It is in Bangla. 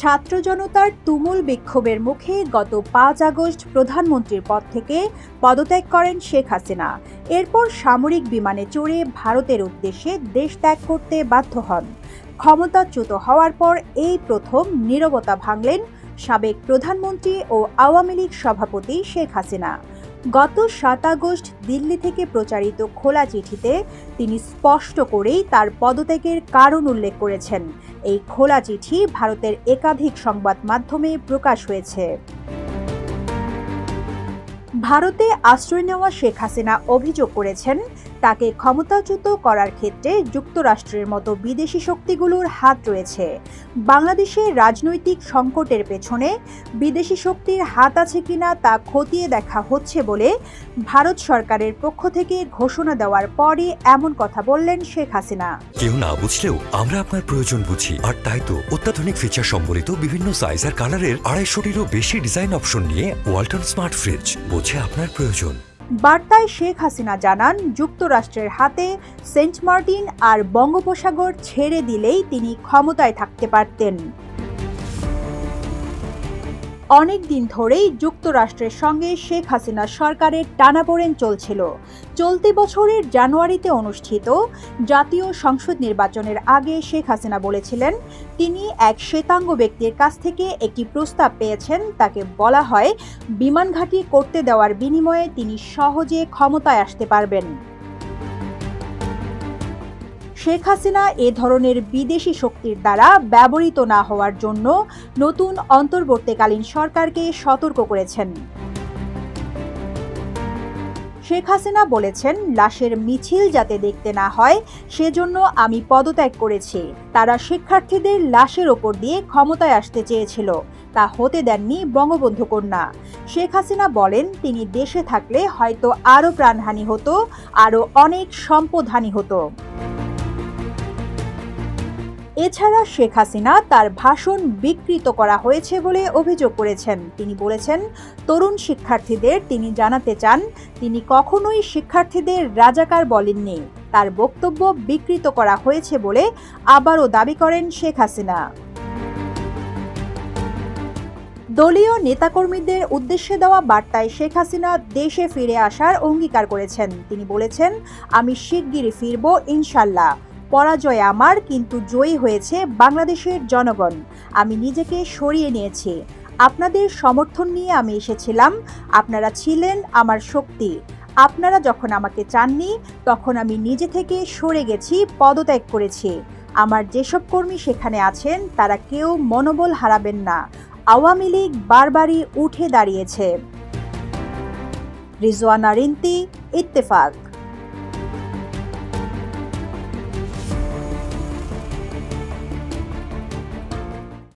ছাত্র জনতার তুমুল বিক্ষোভের মুখে গত পাঁচ আগস্ট প্রধানমন্ত্রীর পদ থেকে পদত্যাগ করেন শেখ হাসিনা। এরপর সামরিক বিমানে চড়ে ভারতের উদ্দেশ্যে দেশ ত্যাগ করতে বাধ্য হন। ক্ষমতাচ্যুত হওয়ার পর এই প্রথম নীরবতা ভাঙলেন সাবেক প্রধানমন্ত্রী ও আওয়ামী লীগ সভাপতি শেখ হাসিনা। গত সাত আগস্ট দিল্লি থেকে প্রচারিত খোলা চিঠিতে তিনি স্পষ্ট করেই তার পদত্যাগের কারণ উল্লেখ করেছেন। এই খোলা চিঠি ভারতের একাধিক সংবাদ মাধ্যমে প্রকাশ হয়েছে। ভারতে আশ্রয় নেওয়া শেখ হাসিনা অভিযোগ করেছেন তাকে ক্ষমতাচ্যুত করার ক্ষেত্রে যুক্তরাষ্ট্রের মতো বিদেশি শক্তিগুলোর হাত রয়েছে। বাংলাদেশের রাজনৈতিক সংকটের পেছনে বিদেশি শক্তির হাত আছে কিনা তা খতিয়ে দেখা হচ্ছে বলে ভারত সরকারের পক্ষ থেকে ঘোষণা দেওয়ার পরই এমন কথা বললেন শেখ হাসিনা। কেউ না বুঝলেও আমরা আপনার প্রয়োজন বুঝি। আর তাই তো অত্যাধুনিক ফিচার সম্বলিত বিভিন্ন সাইজ আর কালারের আড়াইশোটিরও বেশি ডিজাইন অপশন নিয়ে ওয়ালটন স্মার্ট ফ্রিজ বোঝে আপনার প্রয়োজন। বার্তায় শেখ হাসিনা জানান, যুক্তরাষ্ট্রের হাতে সেন্ট মার্টিন আর বঙ্গোপসাগর ছেড়ে দিলেই তিনি ক্ষমতায় থাকতে পারতেন। অনেক দিন ধরেই যুক্তরাষ্ট্রের সঙ্গে শেখ হাসিনা সরকারের টানাপোড়েন চলছিল। চলতি বছরের জানুয়ারিতে অনুষ্ঠিত জাতীয় সংসদ নির্বাচনের আগে শেখ হাসিনা বলেছিলেন, তিনি এক শ্বেতাঙ্গ ব্যক্তির কাছ থেকে একটি প্রস্তাব পেয়েছেন। তাকে বলা হয়, বিমান ঘাঁটি করতে দেওয়ার বিনিময়ে তিনি সহজে ক্ষমতায় আসতে পারবেন। শেখ হাসিনা এ ধরনের বিদেশি শক্তির দ্বারা ব্যবহৃত না হওয়ার জন্য নতুন অন্তর্বর্তীকালীন সরকারকে সতর্ক করেছেন। শেখ হাসিনা বলেছেন, লাশের মিছিল যাতে দেখতে না হয়, সেজন্য আমি পদত্যাগ করেছি। তারা শিক্ষার্থীদের লাশের ওপর দিয়ে ক্ষমতায় আসতে চেয়েছিল। তা হতে দেননি বঙ্গবন্ধু কন্যা। শেখ হাসিনা বলেন, তিনি দেশে থাকলে হয়তো আরও প্রাণহানি হতো, আরও অনেক সম্পদহানি হতো। এছাড়া শেখ হাসিনা তার ভাষণ বিকৃত করা হয়েছে বলে অভিযোগ করেছেন। তিনি বলেছেন, তরুণ শিক্ষার্থীদের তিনি জানাতে চান, তিনি কখনোই শিক্ষার্থীদের রাজাকার বলেননি। তার বক্তব্য বিকৃত করা হয়েছে বলে আবারও দাবি করেন শেখ হাসিনা। দলীয় নেতাকর্মীদের উদ্দেশ্যে দেওয়া বার্তায় শেখ হাসিনা দেশে ফিরে আসার অঙ্গীকার করেছেন। তিনি বলেছেন, আমি শিগগিরই ফিরব ইনশাল্লাহ। পরাজয় আমার, কিন্তু জয়ী হয়েছে বাংলাদেশের জনগণ। আমি নিজেকে সরিয়ে নিয়েছি। আপনাদের সমর্থন নিয়ে আমি এসেছিলাম। আপনারা ছিলেন আমার শক্তি। আপনারা যখন আমাকে চাননি, তখন আমি নিজে থেকে সরে গেছি, পদত্যাগ করেছি। আমার যেসব কর্মী সেখানে আছেন, তারা কেউ মনোবল হারাবেন না। আওয়ামী লীগ বারবারই উঠে দাঁড়িয়েছে। রিজওয়ানা রিন্তি, ইত্তেফাক।